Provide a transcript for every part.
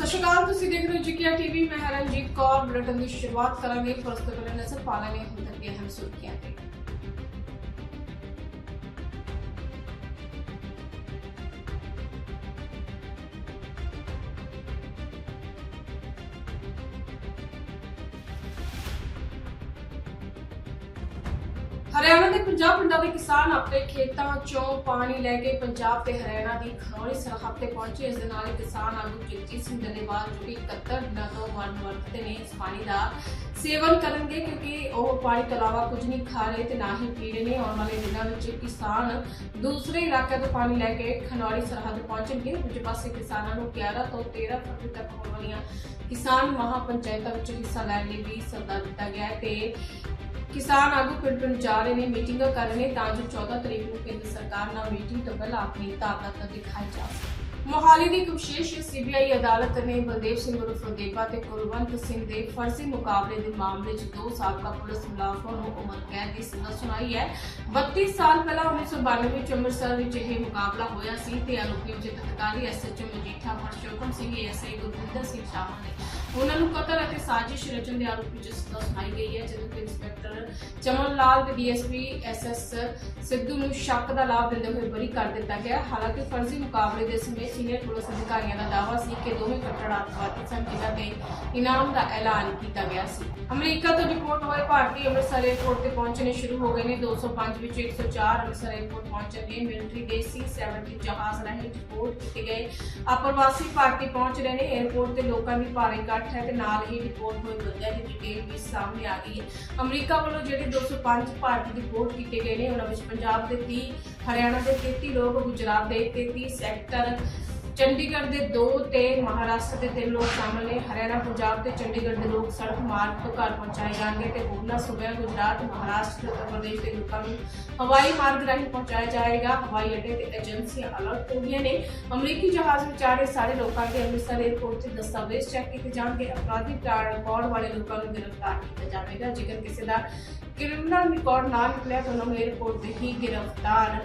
ਸਤਿ ਸ਼੍ਰੀ ਅਕਾਲ, ਤੁਸੀਂ ਦੇਖ ਰਹੇ ਹੋ ਜਿਕਿਆ ਟੀਵੀ। ਮੈਂ ਹਰਨਜੀਤ ਕੌਰ, ਬੁਲੇਟਿਨ ਦੀ ਸ਼ੁਰੂਆਤ ਕਰਾਂਗੇ। ਫਸਟ ਕਰਾਂ ਨਜ਼ਰ ਪਾਲਾਂਗੇ ਹੁਣ ਤੱਕ ਇਹ ਹਮ ਕੇ ਤੇ। ਹਰਿਆਣਾ ਦੇ ਪੰਜਾਬ ਪਿੰਡਾਂ ਦੇ ਕਿਸਾਨ ਆਪਣੇ ਖੇਤਾਂ ਚੋਂ ਪਾਣੀ ਲੈ ਕੇ ਪੰਜਾਬ ਤੇ ਹਰਿਆਣਾ ਦੀ ਖਨੌਰੀ ਸਰਹੱਦ ਤੇ ਪਹੁੰਚੇ। ਇਸ ਦੇ ਨਾਲ ਹੀ ਕਿਸਾਨ ਆਗੂ ਜਗਜੀਤ ਸਿੰਘ ਡੱਲੇਵਾਲ ਜੋ ਕਿ 71 ਦਿਨਾਂ ਤੋਂ ਮਰਨ ਵਰਤਦੇ ਨੇ ਇਸ ਪਾਣੀ ਦਾ। ਸੇਵਨ ਕਰਨਗੇ ਕਿਉਂਕਿ ਉਹ ਪਾਣੀ ਤੋਂ ਇਲਾਵਾ ਕੁਝ ਨਹੀਂ ਖਾ ਰਹੇ ਤੇ ਨਾ ਹੀ ਪੀ ਰਹੇ ਨੇ। ਆਉਣ ਵਾਲੇ ਦਿਨਾਂ ਵਿੱਚ ਕਿਸਾਨ ਦੂਸਰੇ ਇਲਾਕਿਆਂ ਤੋਂ ਪਾਣੀ ਲੈ ਕੇ ਖਨੌਰੀ ਸਰਹੱਦ ਪਹੁੰਚਣਗੇ। ਦੂਜੇ ਪਾਸੇ ਕਿਸਾਨਾਂ ਨੂੰ 11 ਤੋਂ 13 ਫਰਵਰੀ ਤੱਕ ਹੋਣ ਵਾਲੀਆਂ ਕਿਸਾਨ ਮਹਾਪੰਚਾਇਤਾਂ ਵਿੱਚ ਹਿੱਸਾ ਲੈਣ ਲਈ ਵੀ ਸੱਦਾ ਦਿੱਤਾ ਗਿਆ ਹੈ ਤੇ ਕਿਸਾਨ ਆਗੂ ਪਿੰਡ ਪਿੰਡ ਜਾ ਰਹੇ ਨੇ, ਮੀਟਿੰਗਾਂ ਕਰ ਰਹੇ ਨੇ ਤਾਂ ਜੋ 14 ਤਰੀਕ ਨੂੰ ਕੇਂਦਰ ਸਰਕਾਰ ਨਾਲ ਮੀਟਿੰਗ ਤੋਂ ਪਹਿਲਾਂ ਆਪਣੀ ਤਾਕਤ ਦਿਖਾਈ ਜਾ ਸਕੇ। ਮੋਹਾਲੀ ਦੀ ਇੱਕ ਵਿਸ਼ੇਸ਼ ਸੀਬੀਆਈ ਅਦਾਲਤ ਨੇ ਬਲਦੇਵ ਸਿੰਘ ਉਰਫ ਦੇਬਾ ਤੇ ਕੁਲਵੰਤ ਸਿੰਘ ਦੇ ਫਰਜ਼ੀ ਮੁਕਾਬਲੇ ਦੇ ਮਾਮਲੇ 'ਚ ਦੋ ਸਾਬਕਾ ਪੁਲਿਸ ਮੁਲਾਜ਼ਮਾਂ ਨੂੰ ਉਮਰ ਕੈਦ ਦੀ ਸਜ਼ਾ ਸੁਣਾਈ ਹੈ। 32 ਸਾਲ ਪਹਿਲਾਂ 1992 ਵਿੱਚ ਅੰਮ੍ਰਿਤਸਰ ਵਿੱਚ ਇਹ ਮੁਕਾਬਲਾ ਹੋਇਆ ਸੀ ਤੇ ਆਰੋਪੀ ਵਿੱਚ ਤਤਕਾਲੀ ਐਸਐਚਓ ਮਜੀਠਾ ਹਰਸ਼ੋਕਨ ਸਿੰਘ ਐਸਆਈ ਗੁਰਵਿੰਦਰ ਸਿੰਘ ਸ਼ਾਮਲ ਨੇ। ਉਹਨਾਂ ਨੂੰ ਕਤਲ ਅਤੇ ਸਾਜ਼ਿਸ਼ ਰਚਨ ਦੇ ਆਰੋਪ ਵਿੱਚ ਸਜ਼ਾ ਸੁਣਾਈ ਗਈ ਹੈ, ਜਦੋਂ ਕਿ ਇੰਸਪੈਕਟਰ ਚਮਨ ਲਾਲ ਤੇ ਡੀਐਸਪੀ ਐਸਐਸ ਸਿੱਧੂ ਨੂੰ ਸ਼ੱਕ ਦਾ ਲਾਭ ਦਿੰਦੇ ਹੋਏ ਬਰੀ ਕਰ ਦਿੱਤਾ ਗਿਆ। ਹਾਲਾਂਕਿ ਫਰਜ਼ੀ ਮੁਕਾਬਲੇ ਦੇ ਸਮੇਂ ਸੀਨੀਅਰ ਪੁਲਿਸ ਅਧਿਕਾਰੀਆਂ ਦਾ ਦਾਅਵਾ ਸੀ ਕਿ ਦੋਵੇਂ ਕੱਟੜ ਅੱਤਵਾਦੀ ਸਨ ਜਿਨ੍ਹਾਂ ਦੇ ਇਨਾਮ ਦਾ ਐਲਾਨ ਕੀਤਾ ਗਿਆ ਸੀ। ਅਮਰੀਕਾ ਤੋਂ ਰਿਪੋਰਟ ਹੋਏ ਭਾਰਤੀ ਅੰਮ੍ਰਿਤਸਰ 에ਅਰਪੋਰਟ ਤੇ ਪਹੁੰਚਣੇ ਸ਼ੁਰੂ ਹੋ ਗਏ ਨੇ। 205 ਵਿੱਚ 104 ਅੰਮ੍ਰਿਤਸਰ 에ਅਰਪੋਰਟ ਪਹੁੰਚਣਗੇ ਮਿਲਟਰੀ ਦੇ C-70 ਜਹਾਜ਼ ਰਾਹੀਂ ਰਿਪੋਰਟ ਕੀਤੇ ਗਏ ਅਪਰਵਾਸੀ ਭਾਰਤੀ ਪਹੁੰਚ ਰਹੇ ਨੇ। 에ਅਰਪੋਰਟ ਤੇ ਲੋਕਾਂ ਦੀ ਭਾਰੀ ਇਕੱਠ ਹੈ ਤੇ ਨਾਲ ਹੀ ਰਿਪੋਰਟ ਹੋਈ ਬੰਦਿਆਂ ਦੀ ਡਿਟੇਲ ਵੀ ਸਾਹਮਣੇ ਆ ਗਈ ਹੈ। ਅਮਰੀਕਾ ਵੱਲੋਂ ਜਿਹੜੇ 205 ਭਾਰਤੀ ਰਿਪੋਰਟ ਕੀਤੇ ਗਏ ਨੇ, ਉਹਨਾਂ ਵਿੱਚ ਪੰਜਾਬ ਦੇ 30 ਹਰਿਆਣਾ ਦੇ 33 ਲੋਕ, ਗੁਜਰਾਤ ਦੇ 33 ਸੈਕਟਰ ਚੰਡੀਗੜ੍ਹ ਦੇ ਦੋ ਤੇ ਮਹਾਰਾਸ਼ਟਰ ਦੇ ਤਿੰਨ ਲੋਕ ਸ਼ਾਮਲ ਨੇ ਹਰਿਆਣਾ, ਪੰਜਾਬ ਤੇ ਚੰਡੀਗੜ੍ਹ ਦੇ ਲੋਕ ਸੜਕ ਮਾਰਗ ਤੋਂ ਘਰ ਪਹੁੰਚਾਏ ਜਾਣਗੇ ਤੇ ਹੋਰਨਾਂ ਸੂਬਿਆਂ ਗੁਜਰਾਤ, ਮਹਾਰਾਸ਼ਟਰ ਉੱਤਰ ਪ੍ਰਦੇਸ਼ ਦੇ ਲੋਕਾਂ ਨੂੰ ਹਵਾਈ ਮਾਰਗ ਰਾਹੀਂ ਪਹੁੰਚਾਇਆ ਜਾਏਗਾ। ਹਵਾਈ ਅੱਡੇ ਤੇ ਏਜੰਸੀਆਂ ਅਲਰਟ ਹੋ ਗਈਆਂ ਨੇ। ਅਮਰੀਕੀ ਜਹਾਜ਼ ਵਿੱਚ ਆ ਰਹੇ ਸਾਰੇ ਲੋਕਾਂ ਦੇ ਅੰਮ੍ਰਿਤਸਰ 에ਅਰਪੋਰਟ ਤੇ ਦਸਤਾਵੇਜ਼ ਚੈੱਕ ਕੀਤੇ ਜਾਣਗੇ। ਅਪਰਾਧੀ ਰਿਕਾਰਡ ਵਾਲੇ ਲੋਕਾਂ ਨੂੰ ਗ੍ਰਿਫਤਾਰ ਕੀਤਾ ਜਾਵੇਗਾ। ਜੇਕਰ ਕਿਸੇ ਦਾ ਕ੍ਰਿਮੀਨਲ ਰਿਕਾਰਡ ਨਾ ਨਿਕਲਿਆ ਤਾਂ ਉਹਨਾਂ ਨੂੰ 에ਅਰਪੋਰਟ ਤੇ ਹੀ ਗ੍ਰਿਫਤਾਰ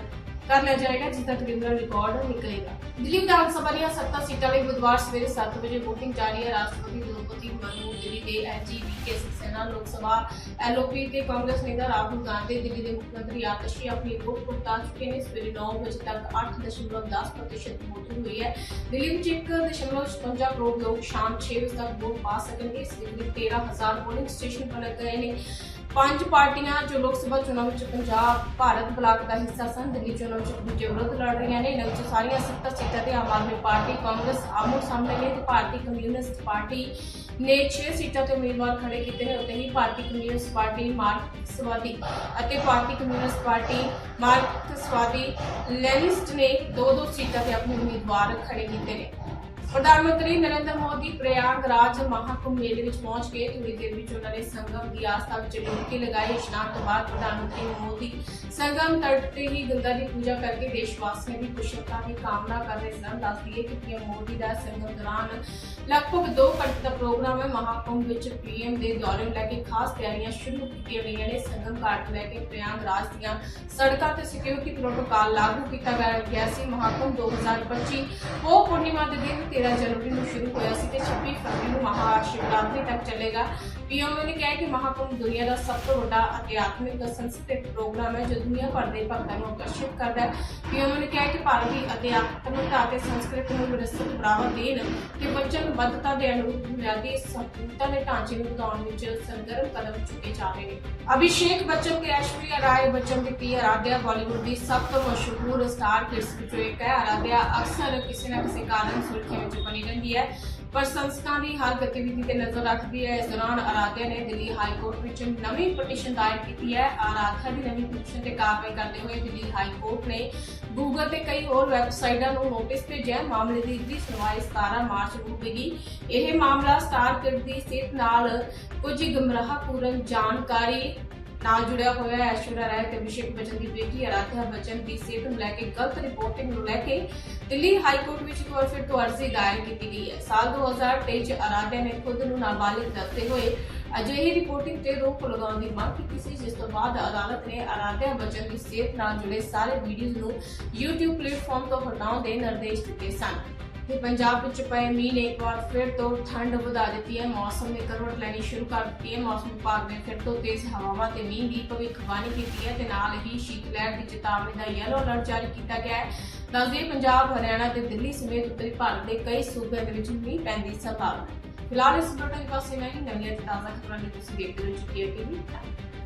ਕਰ ਲਿਆ ਜਾਏਗਾ ਜਿਸ ਦਾ ਕ੍ਰਿਮੀਨਲ ਰਿਕਾਰਡ ਨਿਕਲੇਗਾ ਦਿੱਲੀ ਵਿਧਾਨ ਸਭਾ ਦੀਆਂ ਸੱਤਾਂ ਸੀਟਾਂ ਲਈ ਬੁੱਧਵਾਰ ਸਵੇਰੇ 7 ਵਜੇ VOTING ਜਾਰੀ ਹੈ। ਰਾਸ਼ਟਰਪਤੀ ਦ੍ਰੋਪਦੀ ਮੁਰਮੂ, ਦਿੱਲੀ ਦੇ ਐਚਜੀਵੀ ਕੇ ਸੈਨਾ, ਲੋਕ ਸਭਾ ਐਲਓਪੀ ਤੇ ਕਾਂਗਰਸ ਨੇਤਾ ਰਾਹੁਲ ਗਾਂਧੀ, ਦਿੱਲੀ ਦੇ ਮੁੱਖ ਮੰਤਰੀ ਆਤਸ਼ੀ ਆਪਣੀ ਵੋਟ ਪੜਤਾ ਚੁੱਕੇ ਨੇ। ਸਵੇਰੇ 9 ਵਜੇ ਤੱਕ 8.10% ਵੋਟਿੰਗ ਹੋਈ ਹੈ। ਦਿੱਲੀ ਵਿੱਚ 1.56 ਕਰੋੜ ਲੋਕ ਸ਼ਾਮ 6 ਵਜੇ ਤੱਕ ਵੋਟ ਪਾ ਸਕਣਗੇ। ਇਸ ਦੇ ਲਈ 13000 ਪੋਲਿੰਗ ਸਟੇਸ਼ਨ ਬਣੇ ਗਏ ਨੇ। ਪੰਜ ਪਾਰਟੀਆਂ ਜੋ ਲੋਕ ਸਭਾ ਚੋਣਾਂ ਵਿੱਚ ਪੰਜਾਬ, ਭਾਰਤ ਬਲਾਕ ਦਾ ਹਿੱਸਾ ਸਨ, ਦਿੱਲੀ ਚੋਣਾਂ ਵਿੱਚ ਦੂਜੇ ਵਿਰੁੱਧ ਲੜ ਰਹੀਆਂ ਨੇ। ਇਹਨਾਂ ਵਿੱਚ ਸਾਰੀਆਂ 70 ਸੀਟਾਂ ਤੇ ਆਮ ਆਦਮੀ ਪਾਰਟੀ, ਕਾਂਗਰਸ ਆਮੋ ਸਾਹਮਣੇ ਨੇ ਤੇ ਭਾਰਤੀ ਕਮਿਊਨਿਸਟ ਪਾਰਟੀ ਨੇ 6 ਸੀਟਾਂ ਤੇ ਉਮੀਦਵਾਰ ਖੜੇ ਕੀਤੇ ਨੇ ਉੱਤੇ ਹੀ ਭਾਰਤੀ ਕਮਿਊਨਿਸਟ ਪਾਰਟੀ ਮਾਰਕਸਵਾਦੀ ਅਤੇ ਭਾਰਤੀ ਕਮਿਊਨਿਸਟ ਪਾਰਟੀ ਮਾਰਕਸਵਾਦੀ ਲੈਨਿਸਟ ਨੇ ਦੋ ਦੋ ਸੀਟਾਂ ਤੇ ਆਪਣੇ ਉਮੀਦਵਾਰ ਖੜੇ ਕੀਤੇ ਨੇ। ਪ੍ਰਧਾਨ ਮੰਤਰੀ ਨਰਿੰਦਰ ਮੋਦੀ ਪ੍ਰਯਾਗਰਾਜ ਮਹਾਕੁੰਭ ਮੇਲੇ ਵਿੱਚ ਪਹੁੰਚ ਕੇ ਥੋੜੀ ਦੇਰ ਵਿੱਚ ਉਹਨਾਂ ਨੇ ਸੰਗਮ ਦੀ ਆਸਥਾ ਵਿੱਚ ਡੁਬਕੀ ਲਗਾਈ। ਇਸ਼ਨਾਨ ਤੋਂ ਬਾਅਦ ਪ੍ਰਧਾਨ ਮੰਤਰੀ ਮੋਦੀ ਸੰਗਮ ਤਟ ਤੇ ਹੀ ਗੰਗਾ ਦੀ ਪੂਜਾ ਕਰਕੇ ਦੇਸ਼ ਵਾਸੀਆਂ ਦੀ ਕੁਸ਼ਲਤਾ ਦੀ ਕਾਮਨਾ ਕਰ ਰਹੇ ਸਨ। ਦੱਸ ਦਈਏ ਕਿ ਪੀਐਮ ਮੋਦੀ ਦਾ ਸੰਗਮ ਦੌਰਾਨ ਲਗਭਗ 2 ਘੰਟੇ ਦਾ ਪ੍ਰੋਗਰਾਮ ਹੈ। ਮਹਾਕੁੰਭ ਵਿੱਚ ਪੀਐਮ ਦੇ ਦੌਰੇ ਨੂੰ ਲੈ ਕੇ ਖਾਸ ਤਿਆਰੀਆਂ ਸ਼ੁਰੂ ਕੀਤੀਆਂ ਗਈਆਂ ਨੇ। ਸੰਗਮ ਘਾਟ ਤੋਂ ਲੈ ਕੇ ਪ੍ਰਯਾਗਰਾਜ ਦੀਆਂ ਸੜਕਾਂ ਤੇ ਸਿਕਿਉਰਿਟੀ ਪ੍ਰੋਟੋਕਾਲ ਲਾਗੂ ਕੀਤਾ ਗਿਆ- ਗਿਆ ਸੀ। ਮਹਾਕੁੰਭ 2025 ਉਹ ਪੂਰਨਿਮਾ ਦੇ ਦਿਨ 13 ਜਨਵਰੀ ਨੂੰ ਸ਼ੁਰੂ ਹੋਇਆ ਸੀ ਤੇ 26 ਫਰਵਰੀ ਨੂੰ ਮਹਾਸ਼ਿਵਰਾਤਰੀ ਤੱਕ ਚੱਲੇਗਾ ਪੀਐਮ ਨੇ ਕਿਹਾ ਕਿ ਮਹਾਕੁੰਭ ਦੁਨੀਆ ਦਾ ਸਭ ਤੋਂ ਵੱਡਾ ਅਧਿਆਤਮਿਕ ਸੰਸਕ੍ਰਿਤ ਪ੍ਰੋਗਰਾਮ ਹੈ ਜੋ ਦੁਨੀਆ ਭਰ ਦੇ ਭਗਤਾਂ ਨੂੰ ਆਕਰਸ਼ਿਤ ਕਰਦਾ ਹੈ ਪੀਐਮ ਨੇ ਕਿਹਾ ਕਿ ਭਾਰਤ ਦੀ ਅਤੇ ਸੰਸਕ੍ਰਿਤ ਨੂੰ ਵਿਰਸਤ ਬੜਾਵਾ ਦੇਣ ਤੇ ਵਚਨਬੱਧਤਾ ਦੇ ਅਨੁਰੂਪ ਬੁਨਿਆਦੀ ਸੰਪੂਰਨਤਾ ਦੇ ਢਾਂਚੇ ਨੂੰ ਵਧਾਉਣ ਵਿੱਚ ਸਰਗਰਮ ਕਦਮ ਚੁੱਕੇ ਜਾ ਰਹੇ ਨੇ ਅਭਿਸ਼ੇਕ ਬੱਚਨ ਤੇ ਐਸ਼ਵਰਿਆ ਰਾਏ ਬੱਚਨ ਦੀ ਧੀ ਆਰਾਧਿਆ ਬਾਲੀਵੁੱਡ ਦੀ ਸਭ ਤੋਂ ਮਸ਼ਹੂਰ ਸਟਾਰ ਕਿਡਸ ਵਿੱਚੋਂ ਇੱਕ ਹੈ ਆਰਾਧਿਆ ਅਕਸਰ ਕਿਸੇ ਨਾ ਕਿਸੇ ਕਾਰਨ ਸੁਰਖੀਆਂ ਵਿੱਚ ਬਣੀ ਰਹਿੰਦੀ ਹੈ। ਪ੍ਰਸ਼ੰਸਕਾਂ ਦੀ ਹਰ ਗਤੀਵਿਧੀ ਤੇ ਨਜ਼ਰ ਰੱਖਦੀ ਹੈ। ਇਸ ਦੌਰਾਨ ਆਰਾਧਿਆ ਨੇ ਦਿੱਲੀ ਹਾਈ ਕੋਰਟ ਵਿੱਚ ਨਵੀਂ ਪਟੀਸ਼ਨ ਦਾਇਰ ਕੀਤੀ ਹੈ। ਆਰਾਧਿਆ ਦੀ ਨਵੀਂ ਪਟੀਸ਼ਨ ਤੇ ਕਾਰਵਾਈ ਕਰਦੇ ਹੋਏ ਦਿੱਲੀ ਹਾਈ ਕੋਰਟ ਨੇ ਗੂਗਲ ਤੇ ਕਈ ਹੋਰ ਵੈਬਸਾਈਟਾਂ ਨੂੰ ਨੋਟਿਸ ਭੇਜਿਆ। ਮਾਮਲੇ ਦੀ ਅਗਲੀ ਸੁਣਵਾਈ 17 ਮਾਰਚ ਨੂੰ ਹੋਵੇਗੀ। ਇਹ ਮਾਮਲਾ ਸਟਾਰ ਕਿਡ ਦੀ ਸਿਹਤ ਨਾਲ ਕੁਝ ਗਮਰਾਹਪੂਰਨ ਜਾਣਕਾਰੀ ਨਾਲ ਜੁੜਿਆ ਹੋਇਆ ਹੈ, ਐਸ਼ਵਰਿਆ ਰਾਏ ਤੇ ਅਭਿਸ਼ੇਕ ਬੱਚਨ ਦੀ ਬੇਟੀ ਆਰਾਧਿਆ ਬੱਚਨ ਦੀ ਸਿਹਤ ਨੂੰ ਲੈ ਕੇ ਗਲਤ ਰਿਪੋਰਟਿੰਗ ਨੂੰ ਲੈ ਕੇ ਦਿੱਲੀ ਹਾਈ ਕੋਰਟ ਵਿੱਚ ਇੱਕ ਵਾਰ ਫਿਰ ਤੋਂ ਅਰਜ਼ੀ ਦਾਇਰ ਕੀਤੀ ਗਈ ਹੈ। ਸਾਲ 2023 ਚ ਆਰਾਧਿਆ ਨੇ ਖੁਦ ਨੂੰ ਨਾਬਾਲਿਗ ਦੱਸਦੇ ਹੋਏ ਅਜਿਹੀ ਰਿਪੋਰਟਿੰਗ ਤੇ ਰੋਕ ਲਗਾਉਣ ਦੀ ਮੰਗ ਕੀਤੀ ਸੀ, ਜਿਸ ਤੋਂ ਬਾਅਦ ਅਦਾਲਤ ਨੇ ਆਰਾਧਿਆ ਬੱਚਨ ਦੀ ਸਿਹਤ ਨਾਲ ਜੁੜੇ ਸਾਰੇ ਵੀਡੀਓਜ਼ ਨੂੰ YouTube ਪਲੇਟਫਾਰਮ ਤੋਂ ਹਟਾਉਣ ਦੇ ਨਿਰਦੇਸ਼ ਦਿੱਤੇ ਸਨ। ਤੇ ਪੰਜਾਬ ਵਿੱਚ ਪਏ ਮੀਂਹ ਨੇ ਇੱਕ ਵਾਰ ਫਿਰ ਤੋਂ ਠੰਡ ਵਧਾ ਦਿੱਤੀ ਹੈ। ਮੌਸਮ ਨੇ ਕਰਵਟ ਲੈਣੀ ਸ਼ੁਰੂ ਕਰ ਦਿੱਤੀ ਹੈ। ਮੌਸਮ ਵਿਭਾਗ ਨੇ ਫਿਰ ਤੋਂ ਤੇਜ਼ ਹਵਾਵਾਂ ਤੇ ਮੀਂਹ ਦੀ ਭਵਿੱਖਬਾਣੀ ਕੀਤੀ ਹੈ ਤੇ ਨਾਲ ਹੀ ਸ਼ੀਤ ਲਹਿਰ ਦੀ ਚੇਤਾਵਨੀ ਦਾ ਯੈਲੋ ਅਲਰਟ ਜਾਰੀ ਕੀਤਾ ਗਿਆ ਹੈ। ਦੱਸਦੇ ਪੰਜਾਬ, ਹਰਿਆਣਾ ਤੇ ਦਿੱਲੀ ਸਮੇਤ ਉੱਤਰੀ ਭਾਰਤ ਦੇ ਕਈ ਸੂਬਿਆਂ ਦੇ ਵਿੱਚ ਮੀਂਹ ਪੈਣ ਦੀ ਸੰਭਾਵਨਾ ਹੈ। ਫਿਲਹਾਲ ਇਸ ਬੁਲੇਟਿਨ ਪਾਸੇ ਨਹੀਂ, ਨਵੀਆਂ ਤੇ ਤਾਜ਼ਾ ਖਬਰਾਂ ਲਈ ਤੁਸੀਂ ਦੇਖਦੇ ਰਹੋ ਚੁੱਕੀ ਹੈ ਟੀਵੀ